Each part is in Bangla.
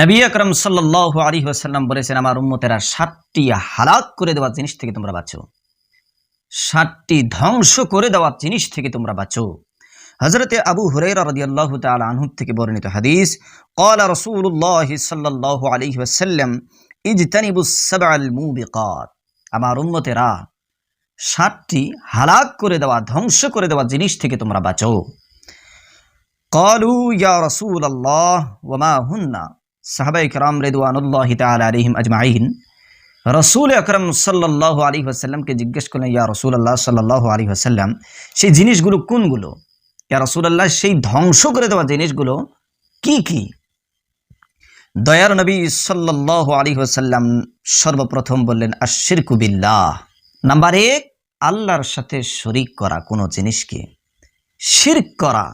নবী আকরম সাল্লাহ আলী আসাল্লাম বলেছেন, আমার উম্মতেরা সাতটি হালাক করে দেওয়া জিনিস থেকে তোমরা বাঁচো। সাতটি ধ্বংস করে দেওয়া জিনিস থেকে তোমরা বাঁচো। হজরতে আবু হুরাইরা আনহু থেকে বর্ণিত হাদিস, ক্বালা রাসূলুল্লাহ সাল্লাল্লাহু আলাইহি ওয়াসাল্লাম আমার উম্মতেরা সাতটি হালাক করে দেওয়া, ধ্বংস করে দেওয়া জিনিস থেকে তোমরা বাঁচো। কলু ইয়া রাসূলুল্লাহ, ওয়া হুন্না? সাহাবাই ইকরাম রেদওয়ানুল্লাহ তাল আলিহিম আজমাইন রসুল আকরম সাল্লাহ আলী আসাল্লামকে জিজ্ঞেস করলেন, ইয়া রসুল আল্লাহ সাল্লাহ আলী আসাল্লাম সেই জিনিসগুলো কোনগুলো? ইয়া রসুল আল্লাহ সেই ধ্বংস করে দেওয়া জিনিসগুলো কি কি? দয়ার নবী সাল্লাহ আলী আসাল্লাম সর্বপ্রথম বললেন আশির কুবিল্লাহ নাম্বার এক, আল্লাহর সাথে শরিক করা কোনো জিনিসকে। শির করা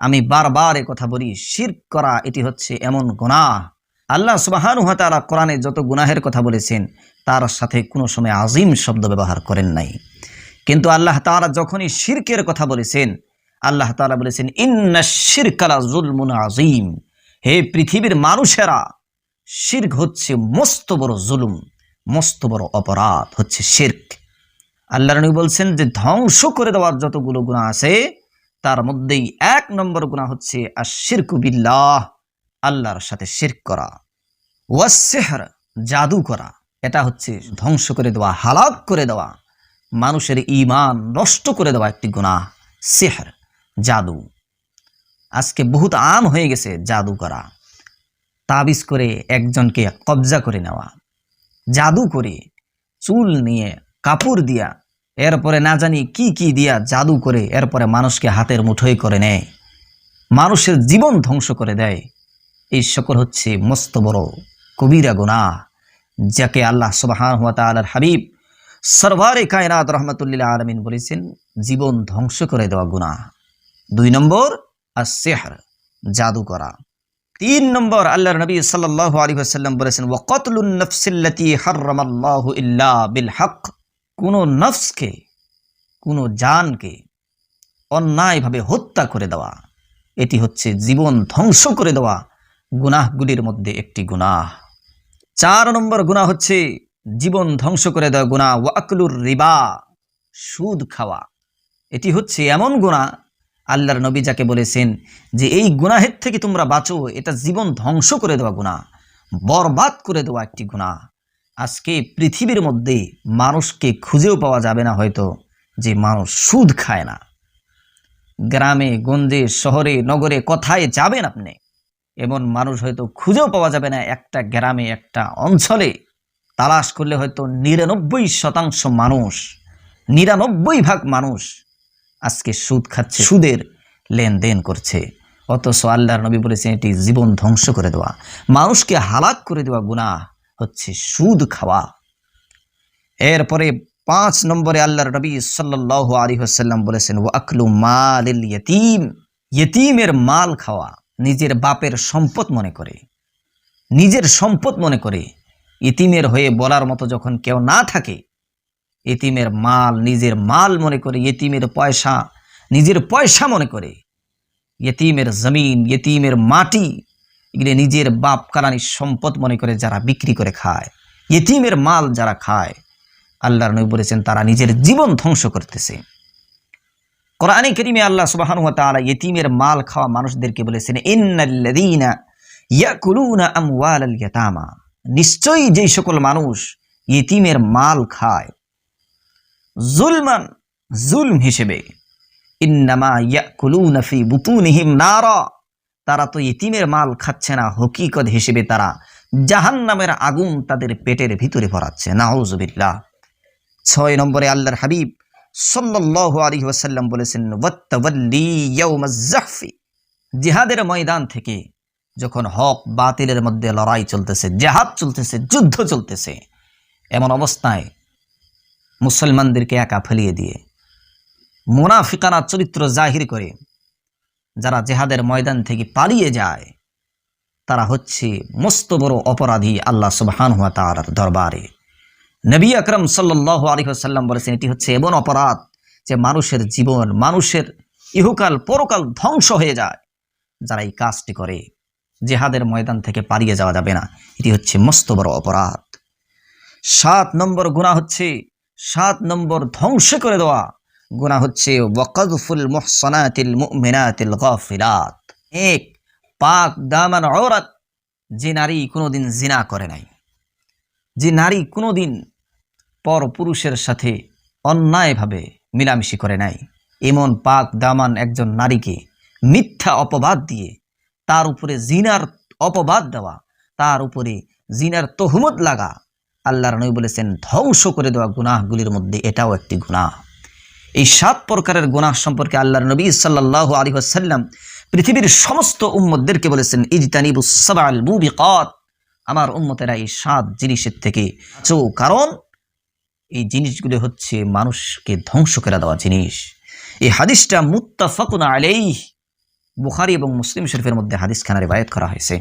আমি বারবার এ কথা বলি শির করা এটি হচ্ছে এমন গুনাহ। আল্লাহ সুবাহানু তারা কোরআনে যত গুনাহের কথা বলেছেন, তার সাথে কোনো সময় আজিম শব্দ ব্যবহার করেন নাই। কিন্তু আল্লাহ তারা যখনই শিরকের কথা বলেছেন, আল্লাহ তালা বলেছেন, ইন্না শিরকালা জুলমুন আজিম হে পৃথিবীর মানুষেরা, শির্ক হচ্ছে মস্ত বড় জুলুম, মস্ত বড় অপরাধ, হচ্ছে শির্ক। আল্লাহ নবী বলছেন যে ধ্বংস করে দেওয়ার যতগুলো গুণা আছে তার মধ্যেই এক নম্বর গুণা হচ্ছে আর শিরকু বিল্লাহ, আল্লাহর সাথে শির করা। ওয়াসেহর জাদু করা। এটা হচ্ছে ধ্বংস করে দেওয়া হালাক করে দেওয়া। মানুষের ইমান নষ্ট করে দেওয়া একটি গুনাহ, সেহর, জাদু। আজকে বহুত আম হয়ে গেছে জাদু করা। তাবিজ করে একজনকে কবজা করে নেওয়া। জাদু করে চুল নিয়ে কাপড় দিয়া এরপরে না জানি কি কি দিয়া জাদু করে এরপরে মানুষকে হাতের মুঠোই করে নেয়। মানুষের জীবন ধ্বংস করে দেয়। এই সকল হচ্ছে মস্ত বড়, কবিরা গুনাহ, যাকে আল্লাহ সুবাহান হুয়া তালার হাবিব সরবারে কায়নাত রহমতুল্লাহ আলমিন বলেছেন, জীবন ধ্বংস করে দেওয়া গুনাহ। দুই নম্বর আর সেহর জাদু করা। তিন নম্বর, আল্লাহর নবী সাল্লাল্লাহু আলাইহি ওয়াসাল্লাম বলেছেন ওয়াকাতলুন নাফসিল্লাতি হারামাল্লাহু ইল্লা বিল হক। কোন নফসকে, কোনো জানকে অন্যায়ভাবে হত্যা করে দেওয়া। এটি হচ্ছে জীবন ধ্বংস করে দেওয়া। গুনাহগুলির মধ্যে একটি গুনাহ। চার নম্বর গুনাহ হচ্ছে জীবন ধ্বংস করে দেওয়া গুনাহ, ওয়াকলুর রিবা, সুদ খাওয়া। এটি হচ্ছে এমন গুনাহ, আল্লাহর নবী যাকে বলেছেন যে এই গুনাহের থেকে তোমরা বাঁচো, এটা জীবন ধ্বংস করে দেওয়া গুনাহ, বরবাদ করে দেওয়া একটি গুনাহ। আজকে পৃথিবীর মধ্যে মানুষকে খুঁজেও পাওয়া যাবে না হয়তো, যে মানুষ সুদ খায় না। গ্রামে, গঞ্জে, শহরে, নগরে কোথায় যাবেন আপনি? এমন মানুষ হয়তো খুঁজেও পাওয়া যাবে না একটা গ্রামে, একটা অঞ্চলে। তালাশ করলে হয়তো নিরানব্বই শতাংশ মানুষ, নিরানব্বই ভাগ মানুষ আজকে সুদ খাচ্ছে, সুদের লেনদেন করছে। অথচ আল্লাহর নবী বলেছেন, এটি জীবন ধ্বংস করে দেওয়া। মানুষকে হালাক করে দেওয়া গুনাহ। হচ্ছে সুদ খাওয়া। এরপরে পাঁচ নম্বরে আল্লাহর নবী সাল্লাহ আলী হাসাল্লাম বলেছেন ও আকলু মাল ইয়তিম। ইয়তিমের মাল খাওয়া নিজের বাপের সম্পদ মনে করে। নিজের সম্পদ মনে করে। ইতিমের হয়ে বলার মতো যখন কেউ না থাকে ইতিমের মাল নিজের মাল মনে করে ইতিমের পয়সা নিজের পয়সা মনে করে। ইতিমের জমিন ইতিমের মাটি এগুলি নিজের বাপ কালানির সম্পদ মনে করে যারা বিক্রি করে খায় ইতিমের মাল যারা খায় আল্লাহর নবী বলেছেন তারা নিজের জীবন ধ্বংস করতেছে। কোরআনে করিমে আল্লাহ সুবহানাহু ওয়া তাআলা ইতিমের মাল খাওয়া মানুষদেরকে বলেছেন, ইন্নাল্লাযীনা ইয়াকুলুনা আমওয়ালাল ইয়াতামা। নিশ্চয়ই যেই সকল মানুষ ইতিমের মাল খায়, জুলমান, জুলম হিসেবে, ইন্নামা ইয়াকুলুনা ফি বুতুনিহিম নারা। তারা তো ইতিমের মাল খাচ্ছে না, হকিকত হিসেবে তারা জাহান্নামের আগুন তাদের পেটের ভিতরে ভরাচ্ছে। নাউজুবিল্লাহ। ছয় নম্বরে আল্লাহর হাবিব সাল্লাল্লাহু আলাইহি ওয়াসাল্লাম বলেছেন, ওয়াত্তাওয়াল্লি জিহাদের ময়দান থেকে যখন হক বাতিলের মধ্যে লড়াই চলতেছে, জেহাদ চলতেছে, যুদ্ধ চলতেছে, এমন অবস্থায় মুসলমানদেরকে একা ফেলিয়ে দিয়ে মুনাফিকানা চরিত্র জাহির করে যারা জেহাদের ময়দান থেকে পালিয়ে যায়, তারা হচ্ছে মস্ত বড় অপরাধী আল্লাহ সুবহান হুয়া তার দরবারে। নবী আকরম সাল্লাহ আলিহাসাল্লাম বলেছেন, এটি হচ্ছে এমন অপরাধ যে মানুষের জীবন, মানুষের ইহুকাল, পরকাল ধ্বংস হয়ে যায়। যারা এই কাজটি করে, জেহাদের ময়দান থেকে পালিয়ে যাওয়া যাবে না। এটি হচ্ছে মস্ত বড় অপরাধ। সাত নম্বর গুণা হচ্ছে, সাত নম্বর ধ্বংস করে দেওয়া। গুণা হচ্ছে ওয়াকাদফুল মুহসানাতিল মুমিনাতিল গাফিলাত। এক, পাক দামান ঔরত, যে নারী কোনোদিন জিনা করে নাই। যে নারী কোনোদিন পর পুরুষের সাথে অন্যায়ভাবে মিলামিশি করে নাই। এমন পাক দামান একজন নারীকে মিথ্যা অপবাদ দিয়ে, তার উপরে জিনার অপবাদ দেওয়া, তার উপরে জিনার তহমত লাগা, আল্লাহর নবী বলেছেন, ধ্বংস করে দেওয়া গুনাহগুলির মধ্যে এটাও একটি গুনাহ। এই সাত প্রকারের গুনাহ সম্পর্কে আল্লাহর নবী সাল্লাহ আলী আসাল্লাম পৃথিবীর সমস্ত উম্মতদেরকে বলেছেন ইজতানিবুসাবাল মুবিকাত। আমার উম্মতেরা এই সাত জিনিসের থেকে বাঁচো। কারণ এই জিনিসগুলো হচ্ছে মানুষকে ধ্বংস করে দেওয়া জিনিস। এই হাদিসটা মুত্তাফাকুন আলাইহ। বুখারী এবং মুসলিম শরীফের মধ্যে হাদিস খানা রিবায়াত করা হয়েছে।